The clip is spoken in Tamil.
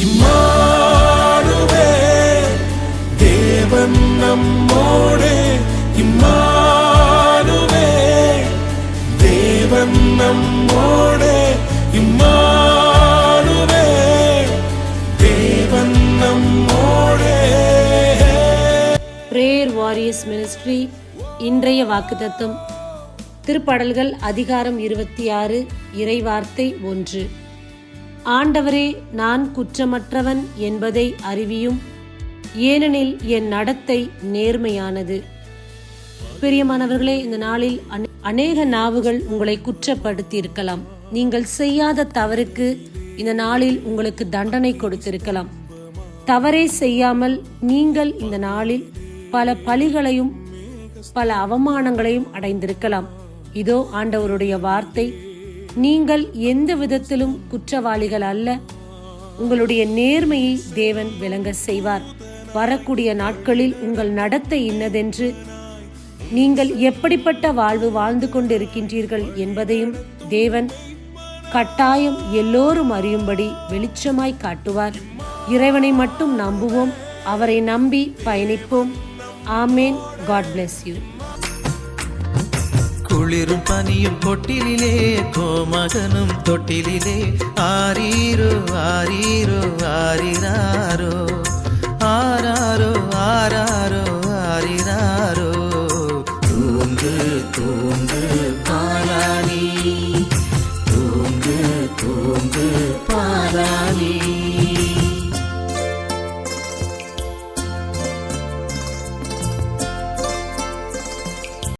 இம்மானுவே தேவன் நம்மோடே இம்மானுவே தேவன் நம்மோடே இம்மானுவே தேவன் நம்மோடே. பிரேயர் வாரியர்ஸ் மினிஸ்ட்ரி இன்றைய வாக்குத்தத்தம். திருப்படல்கள் அதிகாரம் இருபத்தி ஆறு இறைவார்த்தை ஒன்று. ஆண்டவரே நான் குற்றமற்றவன் என்பதை அறிவியும். ஏனெனில் என் நடத்தை நேர்மையானது. பிரியமானவர்களே இந்த நாளில் அநேக நாவுகள் உங்களை குற்றப்படுத்தி இருக்கலாம் நீங்கள் செய்யாத தவறுக்கு இந்த நாளில் உங்களுக்கு தண்டனை கொடுத்திருக்கலாம். தவறே செய்யாமல் நீங்கள் இந்த நாளில் பல பழிகளையும் பல அவமானங்களையும் அடைந்திருக்கலாம். இதோ ஆண்டவருடைய வார்த்தை நீங்கள் எந்த விதத்திலும் குற்றவாளிகள் அல்ல. உங்களுடைய நேர்மையை தேவன் விளங்க செய்வார். வரக்கூடிய நாட்களில் உங்கள் நடத்தை இன்னதென்று நீங்கள் எப்படிப்பட்ட வாழ்வு வாழ்ந்து கொண்டிருக்கின்றீர்கள் என்பதையும் தேவன் கட்டாயம் எல்லோரும் அறியும்படி வெளிச்சமாய் காட்டுவார். இறைவனை மட்டும் நம்புவோம். அவரை நம்பி பயணிப்போம். ஆமேன். காட் பிளெஸ் யூ குளிரும் பனியும் கொட்டிலே கோமகனும் தொட்டிலே ஆரீரோ ஆரீரோ ஆரிராரோ ஆராரோ ஆராரோ ஆரிராரோ தூங்கு தூங்கு பாலானி. தூங்கு தூங்கு பாலானி.